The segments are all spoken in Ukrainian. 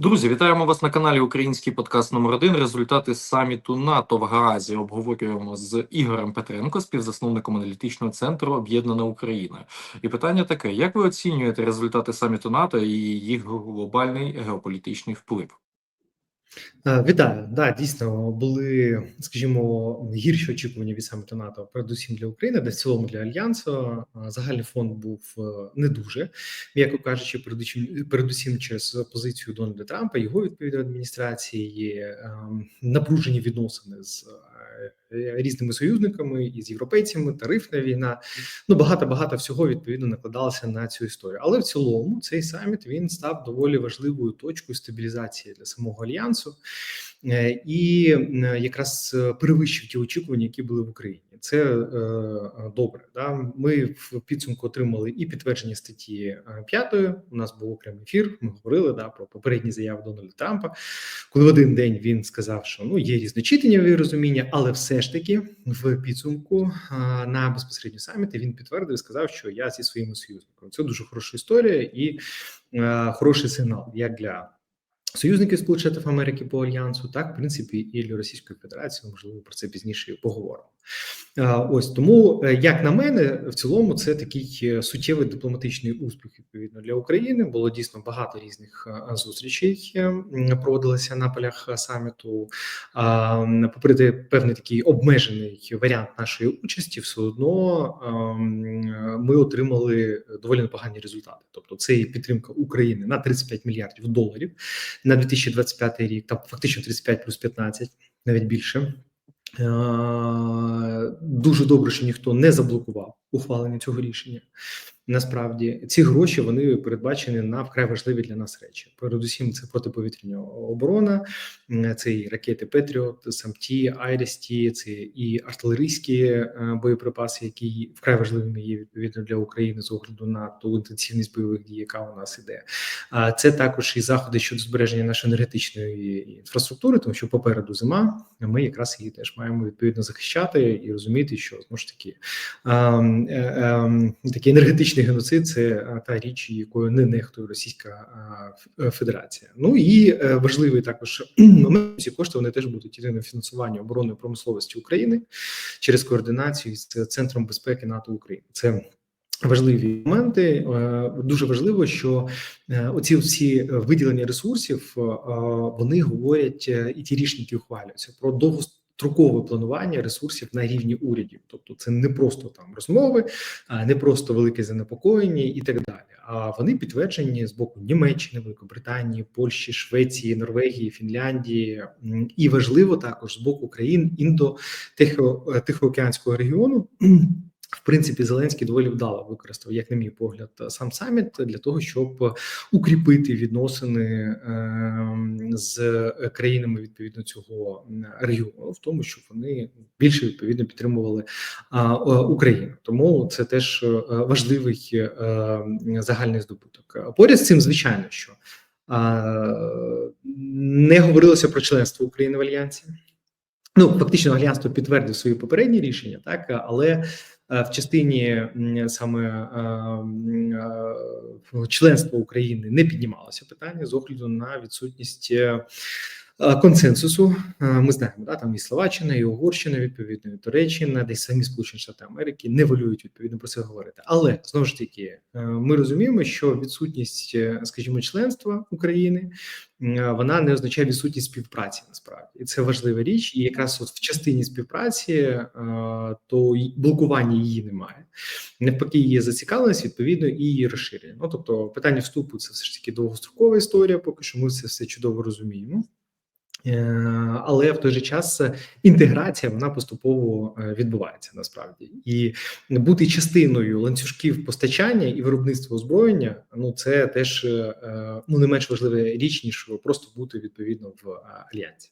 Друзі, вітаємо вас на каналі Український подкаст номер 1 Результати саміту НАТО в Гаазі обговорюємо з Ігорем Петренко, співзасновником аналітичного центру Об'єднана Україна. І питання таке: як ви оцінюєте результати саміту НАТО і їх глобальний геополітичний вплив? Е, Вітаю, да, дійсно були, скажімо, гірші очікування від саміту НАТО, передусім для України, де в цілому для альянсу. Е, Загальний фонд був е, не дуже, м'яко кажучи, передусім, через позицію Дональда Трампа, його відповідної адміністрації, ем, напружені відносини з різними союзниками і з європейцями, тарифна війна. Ну багато багато всього відповідно накладалося на цю історію. Але в цілому цей саміт він став доволі важливою точкою стабілізації для самого альянсу. Е, і е, якраз е, перевищив ті очікування, які були в Україні. Це е, добре. Да? Ми в підсумку отримали і підтвердження статті 5, У нас був окремий ефір. Ми говорили да про попередні заяви Дональда Трампа, коли в один день він сказав, що ну є різночитання і розуміння, але все ж таки в підсумку на безпосередньо саміті він підтвердив і сказав, що я зі своїми союзниками. Це дуже хороша історія і е, хороший сигнал як для. Союзників Сполучених Америки по альянсу, так в принципі, і для Російської Федерації, можливо, про це пізніше поговоримо. Ось тому, е, як на мене, в цілому це такий е, суттєвий дипломатичний успіх відповідно для України. Було дійсно багато різних е, зустрічей проводилися на полях саміту. Попри певний такий обмежений варіант нашої участі, все одно ми отримали доволі непогані результати. Тобто, це і підтримка України на 35 мільярдів доларів на 2025 рік, там фактично 35 плюс 15, навіть більше. Е, дуже добре, що ніхто не заблокував ухвалення цього рішення. Насправді ці гроші вони передбачені на вкрай важливі для нас речі. Передусім, це протиповітряна оборона, це і ракети Петріот, САМТі, Айресті, це і артилерійські е, боєприпаси, які вкрай важливими є відповідно для України з огляду на ту інтенсивність бойових дій, яка у нас іде. А це також і заходи щодо збереження нашої енергетичної інфраструктури, тому що попереду зима. Ми якраз її теж маємо відповідно захищати і розуміти, що знову ж таки ем, е, ем, такий енергетичний етнічний геноцид це та річ, якою не нехтує Російська е, Федерація. Ну і е, важливий також момент ці кошти вони теж будуть йти на фінансування оборонної промисловості України через координацію з центром безпеки НАТО України. Це Важливі моменти е, дуже важливо, що оці всі виділення ресурсів вони говорять і ті рішення, які ухвалюються про довго строкове планування ресурсів на рівні урядів, тобто це не просто там розмови, не просто велике занепокоєння і так далі. А вони підтверджені з боку Німеччини, Великобританії, Польщі, Швеції, Норвегії, Фінляндії, і важливо також з боку країн індо тихоокеанського регіону. В принципі, Зеленський доволі вдало використав, як на мій погляд, сам саміт для того, щоб укріпити відносини ем, з країнами відповідно цього регіону, в тому, щоб вони більше відповідно підтримували Україну. Тому це теж е, важливий е, загальний здобуток. Поряд з цим, звичайно, що не говорилося про членство України в альянсі. Ну фактично, альянс підтвердив свої попередні рішення, так але в частині саме е, е, членства України не піднімалося питання з огляду на відсутність консенсусу. Ми знаємо, да там і Словаччина, і Угорщина, відповідно, і Туреччина, десь самі Сполучені Штати Америки не волюють відповідно про це говорити. Але знову ж таки, ми розуміємо, що відсутність, скажімо, членства України вона не означає відсутність співпраці насправді, і це важлива річ. І якраз от в частині співпраці то блокування її немає. Навпаки, є зацікавленість відповідно і її розширення. Ну тобто, питання вступу це все ж таки довгострокова історія. Поки що ми це все чудово розуміємо. Е, але в той же час інтеграція вона поступово е, відбувається насправді і бути частиною ланцюжків постачання і виробництва озброєння. Ну це теж е, ну не менш важлива річ ніж просто бути відповідно в альянсі.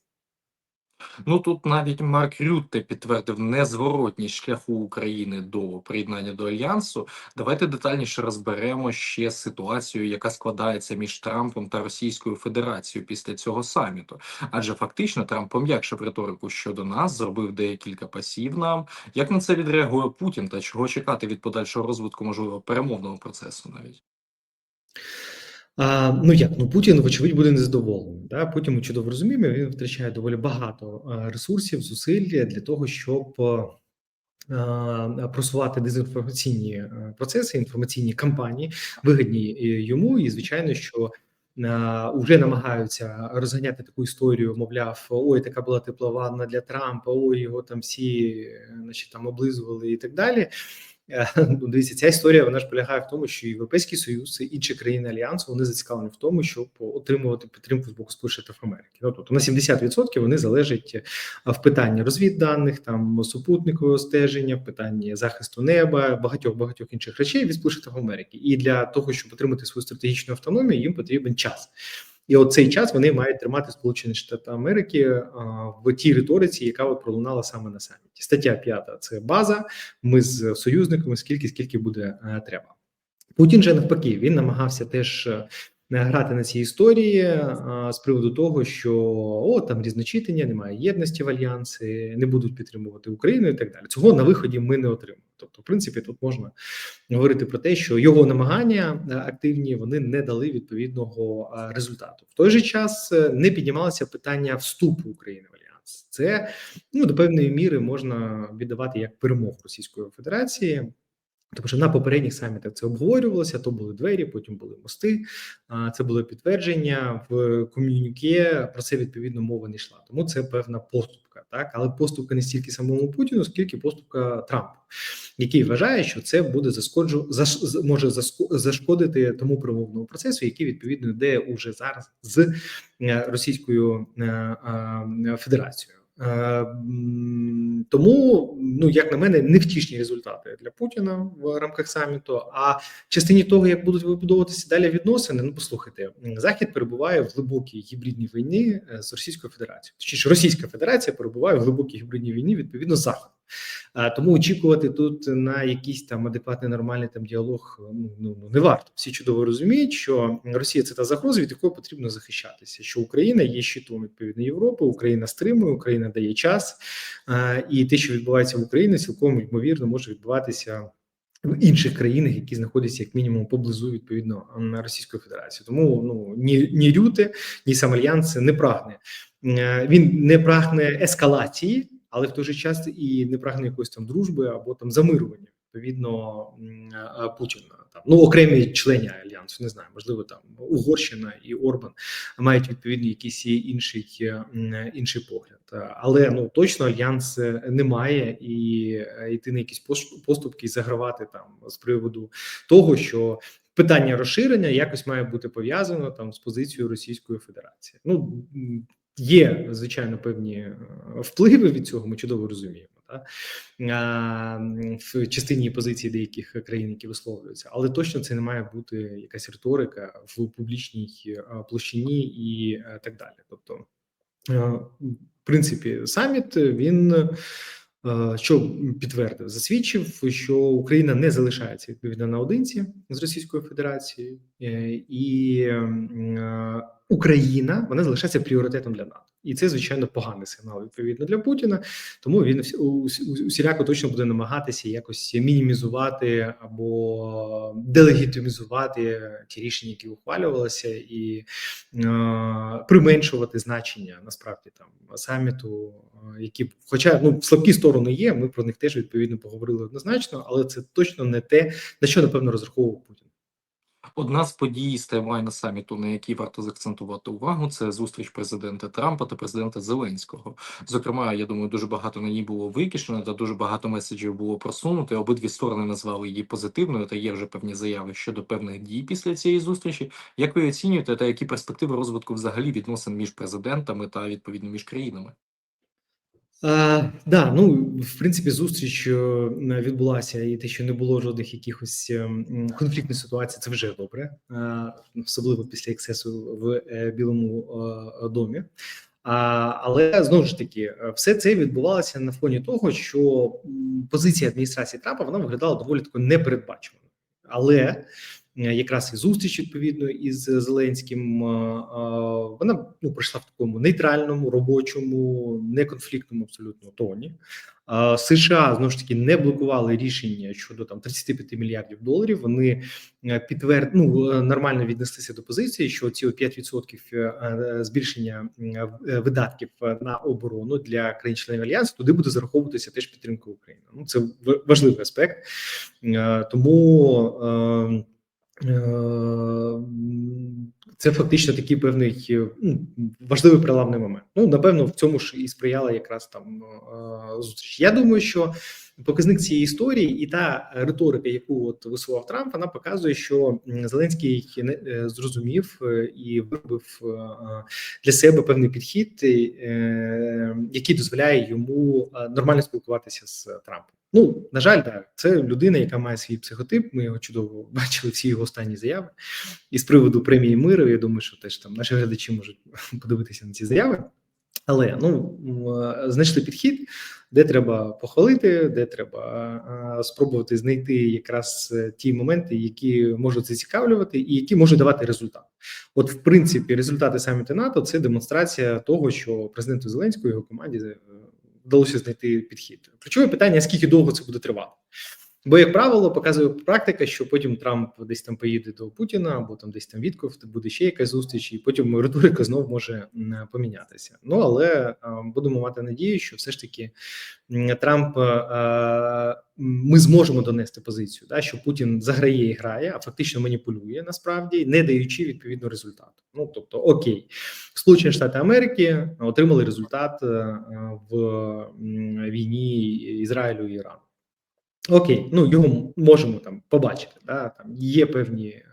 Ну тут навіть Марк Рютте підтвердив незворотність шляху України до приєднання до альянсу. Давайте детальніше розберемо ще ситуацію, яка складається між Трампом та Російською Федерацією після цього саміту. Адже фактично Трамп пом'якшив риторику щодо нас, зробив декілька пасів нам. Як на це відреагує Путін та чого чекати від подальшого розвитку можливо перемовного процесу навіть? А, ну як ну Путін, вочевидь, буде незадоволений. Да? Путін ми чудово розуміємо. Він втрачає доволі багато ресурсів, зусиль для того, щоб а, просувати дезінформаційні е, процеси, інформаційні кампанії, вигідні е, йому. І звичайно, що вже намагаються розганяти таку історію. Мовляв, ой, така була тепла ванна для Трампа. Ой, його там всі, е, значить, там облизували і так далі. Е, ну, дивіться, ця історія вона ж полягає в тому, що Європейський Союз і інші країни альянсу вони зацікавлені в тому, щоб отримувати підтримку з боку Сполучених Штатів Америки. Ну, тобто на 70% вони залежать е, в питанні розвідданих, там супутникового стеження, в питанні захисту неба, багатьох багатьох інших речей від Сполучених Штатів Америки. І для того, щоб отримати свою стратегічну автономію, їм потрібен час. І от цей час вони мають тримати Сполучені Штати Америки в тій риториці, яка от пролунала саме на саміті. Стаття 5 – це база. Ми з союзниками скільки скільки буде треба. Путін же навпаки він намагався теж грати на цій історії а, з приводу того, що о там різночитання, немає єдності в альянсі, не будуть підтримувати Україну і так далі. Цього на виході ми не отримаємо. Тобто, в принципі, тут можна говорити про те, що його намагання активні вони не дали відповідного результату. В той же час е, не піднімалося питання вступу України в альянс. Це ну до певної міри можна віддавати як перемогу Російської Федерації. Тому що на попередніх самітах це обговорювалося, то були двері, потім були мости. Це було підтвердження в ком'юніке. Про це відповідно мова не йшла. Тому це певна поступка, так але поступка не стільки самому Путіну, скільки поступка Трампу, який вважає, що це буде засходжу заш, може зашкодити тому примовному процесу, який відповідно йде уже зараз з е, Російською е, е, Федерацією. Е, тому, ну як на мене, невтішні результати для Путіна в рамках саміту. А в частині того, як будуть вибудовуватися далі відносини, ну послухайте, захід перебуває в глибокій гібридній війні е, з Російською Федерацією. Точніше, Російська Федерація перебуває в глибокій гібридній війні відповідно з Заходом. Тому очікувати тут на якийсь там адекватний нормальний там діалог ну, ну ну не варто. Всі чудово розуміють, що Росія це та загроза, від якої потрібно захищатися. Що Україна є щитом відповідно Європи, Україна стримує, Україна дає час, і те, що відбувається в Україні, цілком ймовірно може відбуватися. В інших країнах, які знаходяться як мінімум поблизу відповідно Російської Федерації, тому ну ні ні Рюте, ні сам альянс не прагне. Він не прагне ескалації але в той же час і не прагне якоїсь там дружби або там замирування відповідно Путіна. Там ну окремі члені альянсу, не знаю, можливо, там Угорщина і Орбан мають відповідно якийсь інший інший погляд, але ну точно альянс не має і е, йти на якісь поступки і загравати там з приводу того, що питання розширення якось має бути пов'язано там з позицією Російської Федерації. Ну Є звичайно певні е, впливи від цього. Ми чудово розуміємо, в частині позиції деяких країн, які висловлюються, але точно це не має бути якась риторика в публічній е, площині і е, так далі. Тобто, в принципі, саміт він. Що підтвердив, засвідчив, що Україна не залишається відповідно наодинці з Російською Федерацією, і Україна вона залишається пріоритетом для НАТО, і це звичайно поганий сигнал відповідно для Путіна. Тому він усіляко точно буде намагатися якось мінімізувати або делегітимізувати ті рішення, які ухвалювалися, і е, применшувати значення насправді там саміту, які, хоча ну слабкі сторони є. Ми про них теж відповідно поговорили однозначно, але це точно не те, на що напевно розраховував Путін. Одна з подій з таймлайна саміту, на якій варто заакцентувати увагу, це зустріч президента Трампа та президента Зеленського. Зокрема, я думаю, дуже багато на ній було викишено, та дуже багато меседжів було просунуто. Обидві сторони назвали її позитивною. Та є вже певні заяви щодо певних дій після цієї зустрічі. Як ви оцінюєте, та які перспективи розвитку взагалі відносин між президентами та відповідно між країнами? А, да, ну в принципі, зустріч е, відбулася, і те, що не було жодних якихось ем, конфліктних ситуацій, це вже добре, особливо після ексесу в е, Білому е, домі. Але знову ж таки, все це відбувалося на фоні того, що позиція адміністрації Трампа вона виглядала доволі тако непередбачувано. Але Е, якраз і зустріч відповідно із Зеленським. Е, е, вона ну пройшла в такому нейтральному, робочому, неконфліктному абсолютно тоні. Е, США знову ж таки не блокували рішення щодо там 35 мільярдів доларів. Вони е, підтверд... ну, е, нормально віднеслися до позиції, що ці 5% е, е, збільшення е, видатків е, на оборону для країн-членів альянсу туди буде зараховуватися теж підтримка України. Ну це важливий аспект, Е, тому. Е, Це фактично такий певний е, ну, важливий переламний момент. Ну напевно, в цьому ж і сприяла якраз там е, зустріч. Я думаю, що показник цієї історії і та риторика, яку от висував Трамп, вона показує, що Зеленський зрозумів і виробив для себе певний підхід, який дозволяє йому нормально спілкуватися з Трампом. Ну на жаль, так це людина, яка має свій психотип. Ми його чудово бачили всі його останні заяви. І з приводу премії миру, я думаю, що теж там наші глядачі можуть подивитися на ці заяви. Але ну знайшли підхід, де треба похвалити, де треба а, спробувати знайти якраз е, ті моменти, які можуть зацікавлювати, і які можуть давати результат. От, в принципі, результати саміту НАТО це демонстрація того, що президенту Зеленському його команді е, вдалося знайти підхід. Ключове питання: скільки довго це буде тривати? Бо, як правило, показує практика, що потім Трамп десь там поїде до Путіна, або там десь там Вітков, буде ще якась зустріч, і потім риторика знов може помінятися. Ну але е, будемо мати надію, що все ж таки Трамп е, ми зможемо донести позицію, да, що Путін заграє і грає, а фактично маніпулює насправді, не даючи відповідного результату. Ну тобто, окей, Сполучені Штати Америки отримали результат е, в війні Ізраїлю і Ірану. Окей, ну його можемо там побачити. Да? Там є певні е,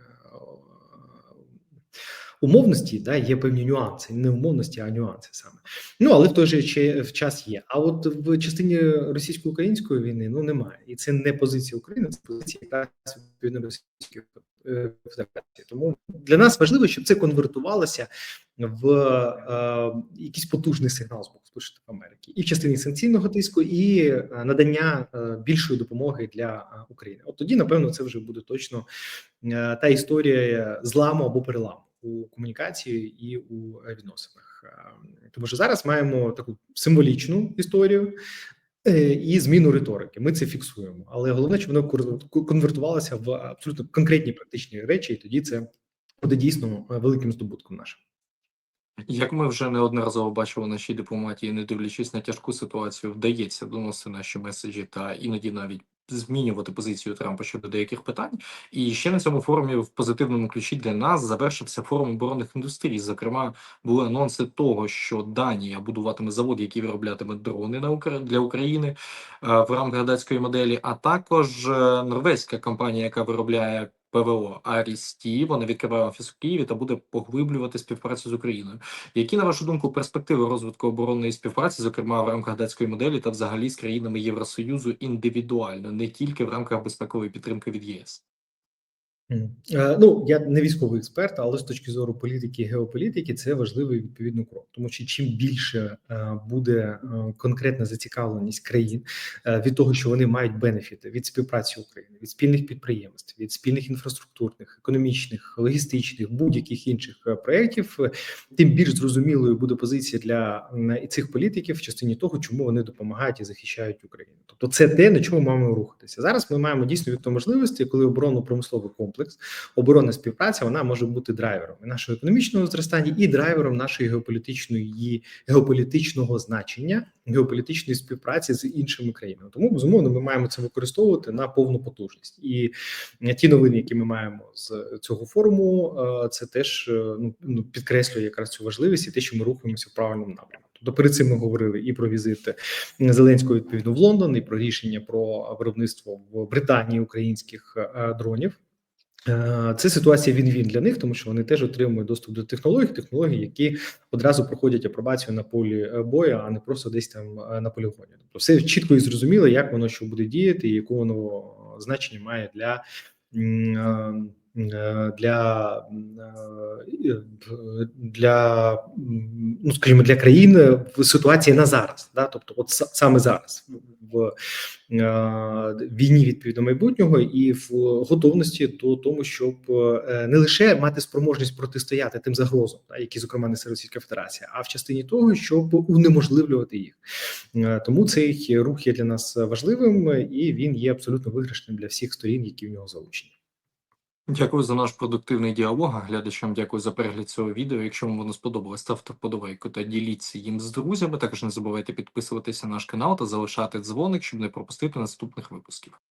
умовності, да, є певні нюанси, не умовності, а нюанси саме. Ну але в той же час є. А от в частині російсько-української війни ну немає, і це не позиція України, це позиція якраз відповідно російської федерації. Тому для нас важливо, щоб це конвертувалося в е, якийсь потужний сигнал з боку Сполучених Америки, і в частині санкційного тиску, і е, надання е, більшої допомоги для е, України. От тоді, напевно, це вже буде точно е, та історія зламу або переламу у комунікації і у е, відносинах. Е, Тому що зараз маємо таку символічну історію. Е, І зміну риторики, ми це фіксуємо, але головне, щоб воно конвертувалося в абсолютно конкретні практичні речі, і тоді це буде дійсно е, великим здобутком нашим. Як ми вже неодноразово бачили в нашій дипломатії, не дивлячись на тяжку ситуацію, вдається доносити наші меседжі та іноді навіть змінювати позицію Трампа щодо деяких питань. І ще на цьому форумі в позитивному ключі для нас завершився форум оборонних індустрій. Зокрема, були анонси того, що Данія будуватиме завод, який вироблятиме дрони на Укра- для України е, в рамках датської моделі, а також е, норвезька компанія, яка виробляє. ПВО а Рісті вони відкриває офіс в Києві та буде поглиблювати співпрацю з Україною. Які на вашу думку перспективи розвитку оборонної співпраці, зокрема в рамках датської моделі та взагалі з країнами Євросоюзу індивідуально, не тільки в рамках безпекової підтримки від ЄС? Е, Ну я не військовий експерт, але з точки зору політики і геополітики це важливий відповідно крок, тому що чим більше е, буде е, конкретна зацікавленість країн від того, що вони мають бенефіти від співпраці України, від спільних підприємств, від спільних інфраструктурних, економічних, логістичних, будь-яких інших проєктів, тим більш зрозумілою буде позиція для цих політиків в частині того, чому вони допомагають і захищають Україну. Тобто, це те, на чому маємо рухатися. Зараз ми маємо дійсно від можливості, коли оборонно-промисловий комплекс, оборонна співпраця, вона може бути драйвером нашого економічного зростання, і драйвером нашої геополітичної геополітичного значення, геополітичної співпраці з іншими країнами. Тому безумовно ми маємо це використовувати на повну потужність. І е, ті новини, які ми маємо з цього форуму, е, це теж е, ну, ну підкреслює якраз цю важливість і те, що ми рухаємося в правильному напрямку. Тобто перед цим ми говорили і про візит Зеленського відповідно в Лондон, і про рішення про виробництво в Британії українських дронів. Е, Це ситуація він-він для них, тому що вони теж отримують доступ до технологій, технологій, які одразу проходять апробацію на полі е, бою, а не просто десь там е, на полігоні. Тобто, все чітко і зрозуміло, як воно що буде діяти, і яку воно значення має для. Е, Для м, е, для ну скажімо для країн в ситуації на зараз, да, тобто, от саме зараз в е, війні відповідно майбутнього і в готовності до тому, щоб е, не лише мати спроможність протистояти тим загрозам, та, які зокрема несе Російська Федерація, а в частині того, щоб унеможливлювати їх. Е, Тому цей рух є для нас важливим і він є абсолютно виграшним для всіх сторін, які в нього залучені. Дякую за наш продуктивний діалог. Глядачам дякую за перегляд цього відео. Якщо вам воно сподобалось, ставте вподобайку та діліться їм з друзями. Також не забувайте підписуватися на наш канал та залишати дзвоник, щоб не пропустити наступних випусків.